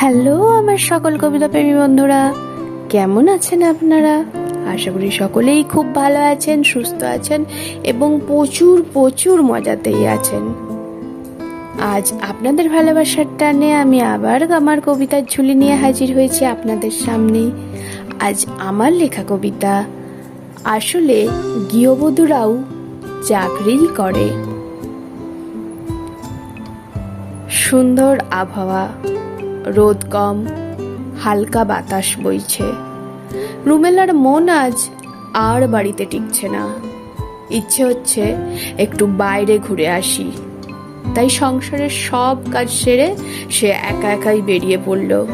Hello, আমার সকল কবিতা প্রেমী বন্ধুরা। কেমন আছেন আপনারা? আশা করি সকলেই খুব ভালো আছেন, সুস্থ আছেন এবং প্রচুর প্রচুর মজাতেই আছেন। আজ আপনাদের ভালোবাসার টানে আমি আবার আমার কবিতার ঝুলি নিয়ে হাজির হয়েছি আপনাদের সামনে। আজ আমার লেখা কবিতা, আসলে গৃহবধূরাও চাকরি করে। সুন্দর আবহাওয়া রোদ কম, হালকা বাতাস বইছে। রুমেলার মন আজ আর বাড়িতে টিকছে না। ইচ্ছে হচ্ছে একটু বাইরে ঘুরে আসি। তাই সংসারের সব কাজ সেরে সে একা একাই বেরিয়ে পড়ল।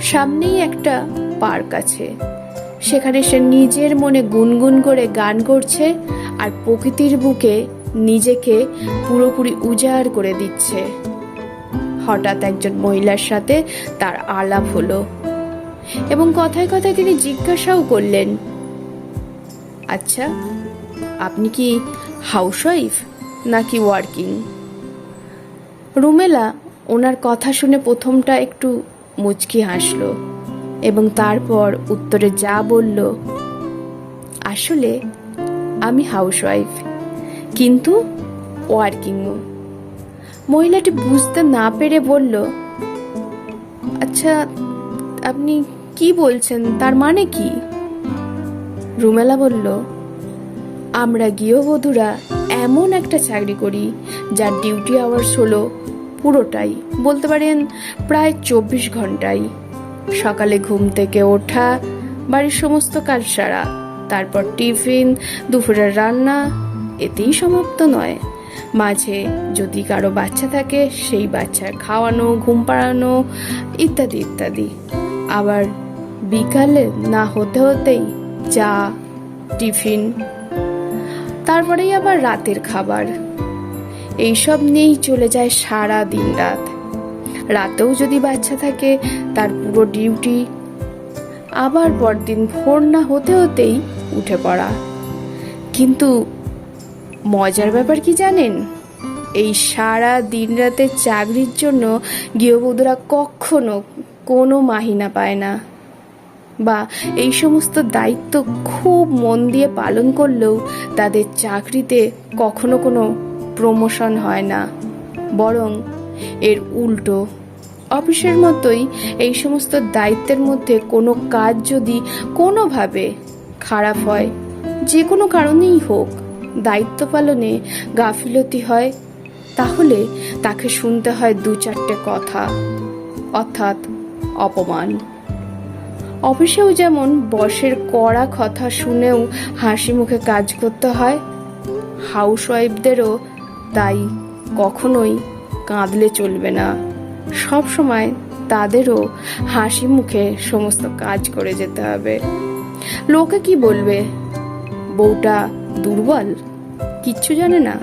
সামনেই একটা পার্ক আছে। সেখানে সে নিজের মনে গুনগুন করে গান করছে আর প্রকৃতির বুকে নিজেকে পুরোপুরি উজাড় করে দিচ্ছে। হঠাৎ একজন মহিলার সাথে তার আলাপ হলো এবং কথায় কথায় তিনি জিজ্ঞাসাও করলেন আচ্ছা আপনি কি হাউসওয়াইফ নাকি ওয়ার্কিং? রুমেলা ওনার কথা শুনে প্রথমটা একটু মুচকি হাসলো এবং তারপর উত্তরে যা বলল, আসলে আমি হাউসওয়াইফ, কিন্তু ওয়ার্কিংও। মহিলাটি বুঝতে না পেরে বলল আচ্ছা আপনি কি বলছেন? তার মানে কি? রুমেলা বলল, আমরা গৃহবধূরা এমন একটা চাকরি করি, যার ডিউটি আওয়ার্স হলো পুরোটাই, বলতে পারেন প্রায় চব্বিশ ঘন্টাই। সকালে ঘুম থেকে ওঠা, বাড়ির সমস্ত কাজ সারা, তারপর টিফিন, দুপুরের রান্না, এতেই সমাপ্ত নয়। মাঝে যদি কারও বাচ্চা থাকে, সেই বাচ্চার খাওয়ানো, ঘুম পাড়ানো, ইত্যাদি ইত্যাদি। আবার বিকালে না হতে হতেই চা, টিফিন, তারপরেই আবার রাতের খাবার। এইসব নিয়েই চলে যায় সারা দিন রাত। রাতেও যদি বাচ্চা থাকে, তার পুরো ডিউটি আবার পরদিন ভোর না হতে হতেই উঠে পড়া। কিন্তু মজার ব্যাপার কি জানেন? এই সারা দিন রাতের চাকরির জন্য গৃহবধূরা কখনো কোনো মাহিনা পায় না। বা এই সমস্ত দায়িত্ব খুব মন দিয়ে পালন করলেও তাদের চাকরিতে কখনো কোনো প্রমোশন হয় না। বরং এর উল্টো। অফিসের মতোই এই সমস্ত দায়িত্বের মধ্যে কোনো কাজ যদি কোনোভাবে খারাপ হয়, যে কোনো কারণেই হোক দায়িত্ব পালনে গাফিলতি হয়, তাহলে তাকে শুনতে হয় দু চারটে কথা। অর্থাৎ অপমান। অফিসেও যেমন বসের কড়া কথা শুনেও হাসি মুখে কাজ করতে হয়, হাউসওয়াইফদেরও তাই কখনোই কাঁদলে চলবে না। সব সময় তাদেরও হাসি মুখে সমস্ত কাজ করে যেতে হবে। লোকে কি বলবে? বউটা দুর্বল, কিচ্ছু জানে না।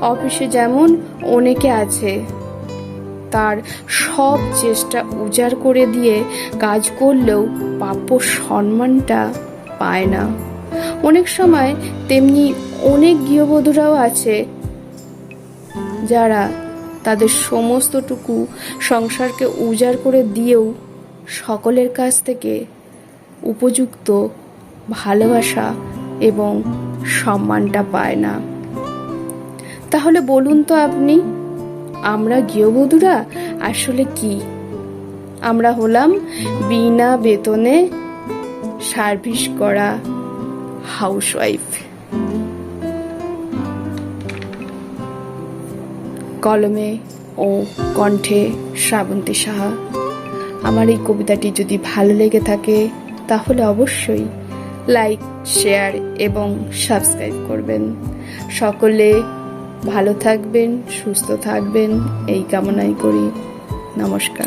অফিসে যেমন অনেকে আছে, তার সব চেষ্টা উজাড় করে দিয়ে কাজ করলেও প্রাপ্য সম্মানটা পায় না। অনেক সময় তেমনি অনেক গৃহবধূরাও আছে, যারা তাদের সমস্তটুকু সংসারকে উজাড় করে দিয়েও সকলের কাছ থেকে উপযুক্ত ভালোবাসা এবং সম্মানটা পায় না। তাহলে বলুন তো আপনি, আমরা গৃহবধূরা আসলে কি? আমরা হলাম বিনা বেতনে সার্ভিস করা হাউসওয়াইফ। কলমে ও কণ্ঠে শ্রাবন্তী সাহা, আমার এই কবিতাটি যদি ভালো লেগে থাকে, তাহলে অবশ্যই লাইক শেয়ার এবং সাবস্ক্রাইব করবেন। সকলে ভালো থাকবেন সুস্থ থাকবেন এই কামনাই করি। নমস্কার।